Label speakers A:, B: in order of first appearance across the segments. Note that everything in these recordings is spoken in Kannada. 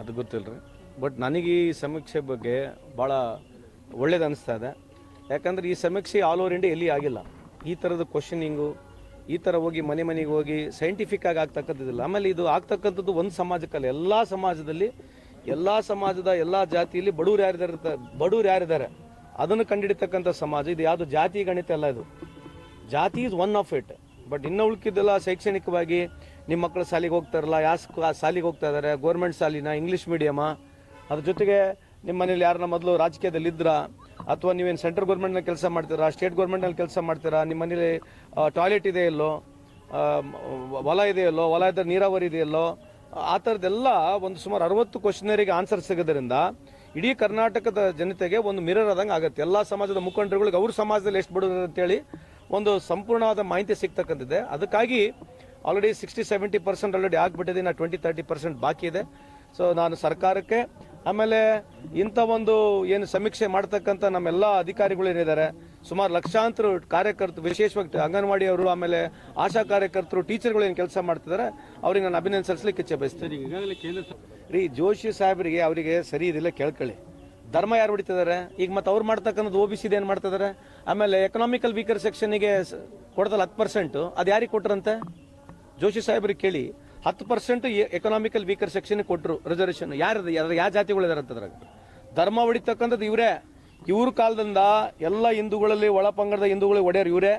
A: ಅದು ಗೊತ್ತಿಲ್ಲ ರೀ ಬಟ್ ನನಗೆ ಈ ಸಮೀಕ್ಷೆ ಬಗ್ಗೆ ಭಾಳ ಒಳ್ಳೇದು ಅನಿಸ್ತಾ ಇದೆ. ಯಾಕಂದ್ರೆ ಈ ಸಮೀಕ್ಷೆ ಆಲ್ ಓವರ್ ಇಂಡಿಯಾ ಎಲ್ಲಿ ಆಗಿಲ್ಲ. ಈ ಥರದ ಕ್ವಶನಿಂಗು ಈ ಥರ ಹೋಗಿ ಮನೆ ಮನೆಗೆ ಹೋಗಿ ಸೈಂಟಿಫಿಕ್ ಆಗಿ ಆಗ್ತಕ್ಕಂಥದ್ದಿಲ್ಲ ಆಮೇಲೆ ಇದು ಆಗ್ತಕ್ಕಂಥದ್ದು ಒಂದು ಸಮಾಜಕ್ಕಲ್ಲ. ಎಲ್ಲ ಸಮಾಜದಲ್ಲಿ, ಎಲ್ಲ ಸಮಾಜದ ಎಲ್ಲ ಜಾತಿಯಲ್ಲಿ ಬಡವ್ರು ಯಾರಿದ್ದಾರೆ ಬಡವ್ರು ಯಾರಿದ್ದಾರೆ, ಅದನ್ನು ಕಂಡಿಡಿತಕ್ಕಂಥ ಸಮಾಜ. ಇದು ಯಾವುದು ಜಾತಿ ಗಣಿತ ಅಲ್ಲ ಇದು. ಜಾತಿ is one of it but ಇನ್ನು ಉಳ್ಕಿದ್ದೆಲ್ಲ ಶೈಕ್ಷಣಿಕವಾಗಿ ನಿಮ್ಮ ಮಕ್ಕಳು ಶಾಲೆಗೆ ಹೋಗ್ತಾರಲ್ಲ ಯಾವ ಶಾಲೆಗೆ ಹೋಗ್ತಾ ಇದ್ದಾರೆ ಗೋರ್ಮೆಂಟ್ ಶಾಲಿನ ಇಂಗ್ಲೀಷ್ ಮೀಡಿಯಮ ಅದ್ರ ಜೊತೆಗೆ ನಿಮ್ಮ ಮನೇಲಿ ಯಾರನ್ನ ಮೊದಲು ರಾಜಕೀಯದಲ್ಲಿ ಇದ್ರ? ಅಥವಾ ನೀವೇನು ಸೆಂಟ್ರಲ್ ಗೌರ್ಮೆಂಟ್ನಲ್ಲಿ ಕೆಲಸ ಮಾಡ್ತೀರಾ ಸ್ಟೇಟ್ ಗೌರ್ಮೆಂಟ್ನಲ್ಲಿ ಕೆಲಸ ಮಾಡ್ತೀರಾ? ನಿಮ್ಮ ಮನೇಲಿ ಟಾಯ್ಲೆಟ್ ಇದೆ ಇಲ್ಲೋ? ಹೊಲ ಇದೆಯಲ್ಲೋ ಹೊಲ ಇದ್ದರೆ ನೀರಾವರಿ ಇದೆಯಲ್ಲೋ ಆ ಥರದ್ದೆಲ್ಲ ಒಂದು ಸುಮಾರು ಅರವತ್ತು ಕ್ವಶನರಿಗೆ ಆನ್ಸರ್ ಸಿಗೋದ್ರಿಂದ ಇಡೀ ಕರ್ನಾಟಕದ ಜನತೆಗೆ ಒಂದು ಮಿರರ್ ಆದಂಗೆ ಆಗುತ್ತೆ. ಎಲ್ಲ ಸಮಾಜದ ಮುಖಂಡರುಗಳಿಗೆ ಅವ್ರ ಸಮಾಜದಲ್ಲಿ ಎಷ್ಟು ಬಿಡೋದು ಅಂತೇಳಿ ಒಂದು ಸಂಪೂರ್ಣವಾದ ಮಾಹಿತಿ ಸಿಗ್ತಕ್ಕಂಥದ್ದೆ. ಅದಕ್ಕಾಗಿ already sixty seventy percent already ಆಗಿಬಿಟ್ಟಿದೆ ನಾ ಟ್ವೆಂಟಿ ತರ್ಟಿ ಪರ್ಸೆಂಟ್ ಬಾಕಿ ಇದೆ. ಸೊ ನಾನು ಸರ್ಕಾರಕ್ಕೆ ಆಮೇಲೆ ಇಂಥ ಒಂದು ಏನು ಸಮೀಕ್ಷೆ ಮಾಡ್ತಕ್ಕಂಥ ನಮ್ಮೆಲ್ಲ ಅಧಿಕಾರಿಗಳು ಏನಿದ್ದಾರೆ ಸುಮಾರು ಲಕ್ಷಾಂತರ ಕಾರ್ಯಕರ್ತರು ವಿಶೇಷವಾಗಿ ಅಂಗನವಾಡಿ ಅವರು ಆಮೇಲೆ ಆಶಾ ಕಾರ್ಯಕರ್ತರು ಟೀಚರ್ಗಳು ಏನು ಕೆಲಸ ಮಾಡ್ತಿದ್ದಾರೆ ಅವ್ರಿಗೆ ನಾನು ಅಭಿನಂದನೆ ಸಲ್ಲಿಸಲಿಕ್ಕೆ ಇಚ್ಛೆ ಬಯಸ್ತೀನಿ. ರೀ ಜೋಶಿ ಸಾಹೇಬರಿಗೆ ಅವರಿಗೆ ಸರಿ ಇದಿಲ್ಲ ಕೇಳ್ಕೊಳ್ಳಿ. ಧರ್ಮ ಯಾರು ಹೊಡಿತಿದ್ದಾರೆ? ಈಗ ಮತ್ತೆ ಅವ್ರು ಮಾಡ್ತಕ್ಕಂಥದ್ದು ಓ ಬಿ ಸಿದು ಏನು ಮಾಡ್ತಿದ್ದಾರೆ? ಆಮೇಲೆ ಎಕನಾಮಿಕಲ್ ವೀಕರ್ ಸೆಕ್ಷನ್ಗೆ ಕೊಡ್ತಲ್ಲ ಹತ್ತು ಪರ್ಸೆಂಟು ಅದು ಯಾರಿಗೆ ಕೊಟ್ರಂತೆ? ಜೋಶಿ ಸಾಹೇಬ್ರಿಗೆ ಕೇಳಿ ಹತ್ತು ಪರ್ಸೆಂಟ್ ಎಕನಾಮಿಕಲ್ ವೀಕರ್ ಸೆಕ್ಷನ್ ಕೊಟ್ಟರು ರಿಸರ್ವೇಷನ್ ಯಾರು ಯಾವ ಜಾತಿಗಳು ಇದಾರೆ ಅಂತದ್ರಾಗ? ಧರ್ಮ ಹೊಡಿತಕ್ಕಂಥದ್ದು ಇವರೇ. ಇವ್ರ ಕಾಲದಿಂದ ಎಲ್ಲ ಹಿಂದೂಗಳಲ್ಲಿ ಒಳ ಪಂಗಡದ ಹಿಂದೂಗಳಿಗೆ ಒಡೆಯರು ಇವರೇ.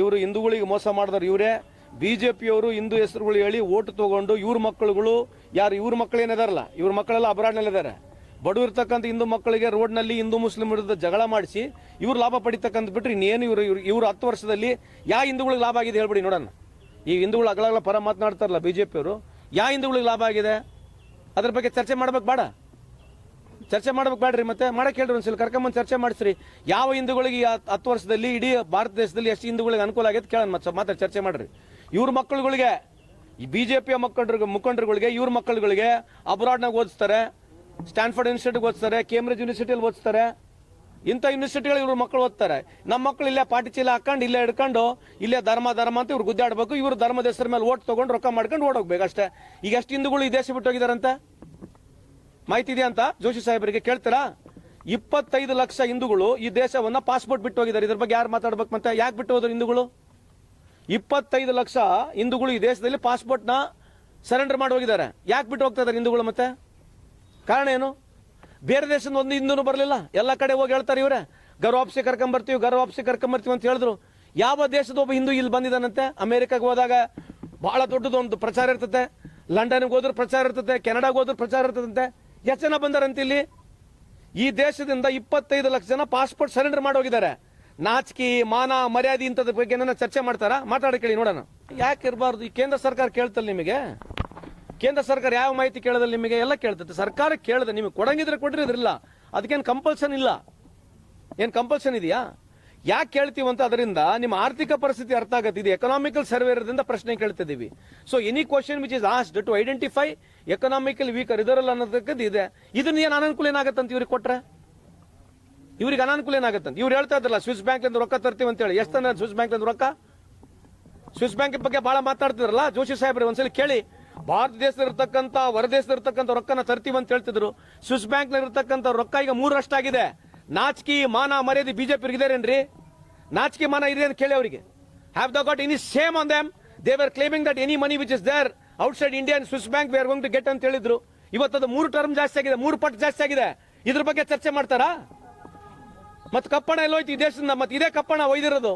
A: ಇವರು ಹಿಂದೂಗಳಿಗೆ ಮೋಸ ಮಾಡಿದವರು ಇವರೇ. ಬಿ ಜೆ ಪಿಯವರು ಹಿಂದೂ ಹೆಸರುಗಳು ಹೇಳಿ ಓಟ್ ತಗೊಂಡು ಇವ್ರ ಮಕ್ಕಳುಗಳು, ಯಾರು ಇವ್ರ ಮಕ್ಕಳು ಏನಿದಾರಲ್ಲ ಇವ್ರ ಮಕ್ಕಳೆಲ್ಲ ಅಬ್ರಾಡ್ನಲ್ಲಿದ್ದಾರೆ ಬಡವಿರ್ತಕ್ಕಂಥ ಹಿಂದೂ ಮಕ್ಕಳಿಗೆ ರೋಡ್ನಲ್ಲಿ ಹಿಂದೂ ಮುಸ್ಲಿಂ ವಿರುದ್ಧ ಜಗಳ ಮಾಡಿಸಿ ಇವ್ರು ಲಾಭ ಪಡಿತಕ್ಕಂಥ ಬಿಟ್ರಿ ಇನ್ನೇನು ಇವರು ಇವ್ರು ಹತ್ತು ವರ್ಷದಲ್ಲಿ ಯಾವ ಹಿಂದೂಗಳಿಗೆ ಲಾಭ ಆಗಿದೆ ಹೇಳ್ಬಿಡಿ ನೋಡೋಣ. ಈ ಹಿಂದೂಗಳು ಅಗಳಗಳ ಪರ ಮಾತನಾಡ್ತಾರಲ್ಲ ಬಿ ಜೆ ಪಿಯವರು ಯಾವ ಹಿಂದೂಗಳಿಗೆ ಲಾಭ ಆಗಿದೆ? ಅದ್ರ ಬಗ್ಗೆ ಚರ್ಚೆ ಮಾಡ್ಬೇಕು ಬೇಡ. ಚರ್ಚೆ ಮಾಡ್ಬೇಕು ಬೇಡ್ರಿ ಮತ್ತೆ, ಮಾಡಕ್ ಹೇಳ್ರಿ ಒಂದ್ಸಲ, ಕರ್ಕೊಂಬಂದು ಚರ್ಚೆ ಮಾಡಿಸ್ರಿ. ಯಾವ ಹಿಂದೂಗಳಿಗೆ ಹತ್ತು ವರ್ಷದಲ್ಲಿ ಇಡೀ ಭಾರತ ದೇಶದಲ್ಲಿ ಎಷ್ಟು ಹಿಂದೂಗಳಿಗೆ ಅನುಕೂಲ ಆಗೈತೆ ಕೇಳೋಣ ಮಾತ್ರ ಚರ್ಚೆ ಮಾಡ್ರಿ. ಇವ್ರ ಮಕ್ಕಳುಗಳಿಗೆ, ಈ ಬಿ ಜೆ ಪಿಯ ಮುಖಂಡರು ಮುಖಂಡರುಗಳಿಗೆ, ಇವ್ರ ಮಕ್ಕಳುಗಳಿಗೆ ಅಬ್ರಾಡ್ನಾಗ ಓದಿಸ್ತಾರೆ, ಸ್ಟ್ಯಾನ್ಫರ್ಡ್ ಇನ್ಸ್ಟಿಟ್ಯೂಟ್ ಓದಿಸ್ತಾರೆ ಕೇಂಬ್ರಿಡ್ಜ್ ಯೂನಿವರ್ಸಿಟಿಯಲ್ಲಿ ಓದಿಸ್ತಾರೆ. ಇಂಥ ಯೂನಿವರ್ಸಿಟಿಗಳು ಇವ್ರ ಮಕ್ಕಳು ಓದ್ತಾರೆ. ನಮ್ಮ ಮಕ್ಕಳು ಇಲ್ಲೇ ಪಾಟಿ ಚೀಲ ಹಾಕೊಂಡು ಇಲ್ಲೇ ಹಿಡ್ಕೊಂಡು ಇಲ್ಲೇ ಧರ್ಮ ಧರ್ಮ ಅಂತ ಇವ್ರು ಗುದ್ದಾಡ್ಬೇಕು. ಇವರು ಧರ್ಮದ ಹೆಸರು ಮೇಲೆ ಓಟ್ ತಗೊಂಡು ರೊಕ್ಕ ಮಾಡ್ಕೊಂಡು ಓಡೋಗ್ಬೇಕು ಅಷ್ಟೇ. ಈಗ ಎಷ್ಟು ಹಿಂದೂಗಳು ಈ ದೇಶ ಬಿಟ್ಟು ಹೋಗಿದಾರಂತೆ? ಮಾಹಿತಿ ಇದೆ ಅಂತ ಜೋಶಿ ಸಾಹೇಬರಿಗೆ ಕೇಳ್ತೀರಾ? ಇಪ್ಪತ್ತೈದು ಲಕ್ಷ ಹಿಂದೂಗಳು ಈ ದೇಶವನ್ನ ಪಾಸ್ಪೋರ್ಟ್ ಬಿಟ್ಟು ಹೋಗಿದ್ದಾರೆ. ಇದ್ರ ಬಗ್ಗೆ ಯಾರು ಮಾತಾಡ್ಬೇಕು ಮತ್ತೆ? ಯಾಕೆ ಬಿಟ್ಟು ಹೋದ್ರು ಹಿಂದೂಗಳು? ಇಪ್ಪತ್ತೈದು ಲಕ್ಷ ಹಿಂದೂಗಳು ಈ ದೇಶದಲ್ಲಿ ಪಾಸ್ಪೋರ್ಟ್ನ ಸರೆಂಡರ್ ಮಾಡಿ ಹೋಗಿದ್ದಾರೆ. ಯಾಕೆ ಬಿಟ್ಟು ಹೋಗ್ತಾ ಇದ್ದಾರೆ ಹಿಂದೂಗಳು ಮತ್ತೆ? ಕಾರಣ ಏನು? ಬೇರೆ ದೇಶದ ಒಂದು ಹಿಂದೂ ಬರಲಿಲ್ಲ. ಎಲ್ಲ ಕಡೆ ಹೋಗಿ ಹೇಳ್ತಾರೆ ಇವರೇ ಗರ್ವಾಪ್ಸಿ ಕರ್ಕೊಂಬರ್ತೀವಿ ಗರ್ವಾಪ್ಸಿ ಕರ್ಕೊಂಬರ್ತೀವಿ ಅಂತ ಹೇಳಿದ್ರು. ಯಾವ ದೇಶದ ಒಬ್ಬ ಹಿಂದೂ ಇಲ್ಲಿ ಬಂದಿದ್ದಾನಂತೆ? ಅಮೆರಿಕಾಗೆ ಹೋದಾಗ ಬಹಳ ದೊಡ್ಡದೊಂದು ಪ್ರಚಾರ ಇರ್ತದೆ ಲಂಡನ್ಗೆ ಹೋದ್ರೆ ಪ್ರಚಾರ ಇರ್ತದೆ ಕೆನಡಾಗೆ ಹೋದ್ರೆ ಪ್ರಚಾರ ಇರ್ತದಂತೆ. ಎಷ್ಟು ಜನ ಬಂದಾರಂತ ಇಲ್ಲಿ? ಈ ದೇಶದಿಂದ ಇಪ್ಪತ್ತೈದು ಲಕ್ಷ ಜನ ಪಾಸ್ಪೋರ್ಟ್ ಸರೆಂಡರ್ ಮಾಡಿ ಹೋಗಿದ್ದಾರೆ ನಾಚಿಕೆ, ಮಾನ, ಮರ್ಯಾದೆ ಇಂಥದ್ರ ಬಗ್ಗೆ ಚರ್ಚೆ ಮಾಡ್ತಾರಾ? ಮಾತಾಡಿ ಕೇಳಿ ನೋಡೋಣ. ಯಾಕೆ ಇರಬಾರ್ದು? ಈ ಕೇಂದ್ರ ಸರ್ಕಾರ ಕೇಳ್ತಲ್ಲ ನಿಮಗೆ? ಕೇಂದ್ರ ಸರ್ಕಾರ ಯಾವ ಮಾಹಿತಿ ಕೇಳೋದಿಲ್ಲ ನಿಮಗೆ ಎಲ್ಲ ಕೇಳ್ತದೆ. ಸರ್ಕಾರ ಕೇಳದೆ, ನಿಮಗೆ ಕೊಡಂಗಿದ್ರೆ ಕೊಡ್ರಿ, ಇದ್ರಿಲ್ಲ. ಅದಕ್ಕೇನು ಕಂಪಲ್ಸನ್ ಇಲ್ಲ. ಏನು ಕಂಪಲ್ಸನ್ ಇದೆಯಾ? ಯಾಕೆ ಕೇಳ್ತೀವಿ ಅಂತ ಅದರಿಂದ ನಿಮ್ಮ ಆರ್ಥಿಕ ಪರಿಸ್ಥಿತಿ ಅರ್ಥ ಆಗುತ್ತೆ. ಇದು ಎಕನಾಮಿಕಲ್ ಸರ್ವೆ ಇರೋದ್ರಿಂದ ಪ್ರಶ್ನೆ ಕೇಳ್ತಿದ್ದೀವಿ. So any question which is asked to identify economical weaker ಇದರಲ್ಲ ಅನ್ನೋದಕ್ಕದ್ದು ಇದೆ. ಇದನ್ನ ಏನು ಅನಾನುಕೂಲ ಅಂತ ಇವ್ರಿಗೆ ಕೊಟ್ರೆ? ಇವ್ರಿಗೆ ಅನಾನುಕೂಲ ಏನಾಗತ್ತಂತ ಇವ್ರು ಹೇಳ್ತಾ ಇದ್ರಲ್ಲ ಸ್ವಿಸ್ ಬ್ಯಾಂಕ್ ರೊಕ್ಕ ತರ್ತೀವಿ ಅಂತ ಹೇಳಿ ಎಷ್ಟು ಸ್ವಿಸ್ ಬ್ಯಾಂಕ್ ರೊಕ್ಕ? ಸ್ವಿಸ್ ಬ್ಯಾಂಕ್ ಬಗ್ಗೆ ಬಹಳ ಮಾತಾಡ್ತಿದ್ರಲ್ಲ, ಜೋಶಿ ಸಾಹೇಬ್ರೆ ಒಂದ್ಸಲಿ ಕೇಳಿ. ಭಾರತ ದೇಶದಲ್ಲಿರ್ತಕ್ಕಂಥ ಹೊರದೇಶದಲ್ಲಿರ್ತಕ್ಕಂಥ ರೊಕ್ಕನ ತರ್ತೀವಿ ಅಂತ ಹೇಳ್ತಿದ್ರು. ಸ್ವಿಸ್ ಬ್ಯಾಂಕ್ ಇರತಕ್ಕಂಥ ರೊಕ್ಕ ಈಗ ಮೂರಷ್ಟಾಗಿದೆ ನಾಚಿಕೆ, ಮಾನ, ಮರ್ಯಾದೆ ಬಿಜೆಪಿ ಇದೇರೇನ್ರಿ ನಾಚಿಕೆ, ಮಾನ ಇದೆ ಅಂತ ಕೇಳಿ ಅವರಿಗೆ. Have the got any same on them they were claiming that any money which is there outside Indian Swiss bank we are going to get ಅಂತ ಹೇಳಿದ್ರು. ಇವತ್ತದು ಮೂರು ಟರ್ಮ್ ಜಾಸ್ತಿ ಆಗಿದೆ, ಮೂರು ಪಟ್ಟು ಜಾಸ್ತಿ ಆಗಿದೆ. ಇದ್ರ ಬಗ್ಗೆ ಚರ್ಚೆ ಮಾಡ್ತಾರಾ? ಮತ್ತೆ ಕಪ್ಪಣ ಎಲ್ಲೋಯ್ತು ಈ ದೇಶದಿಂದ, ಮತ್ತೆ ಇದೇ ಕಪ್ಪಣ ಒಯ್ದಿರೋದು.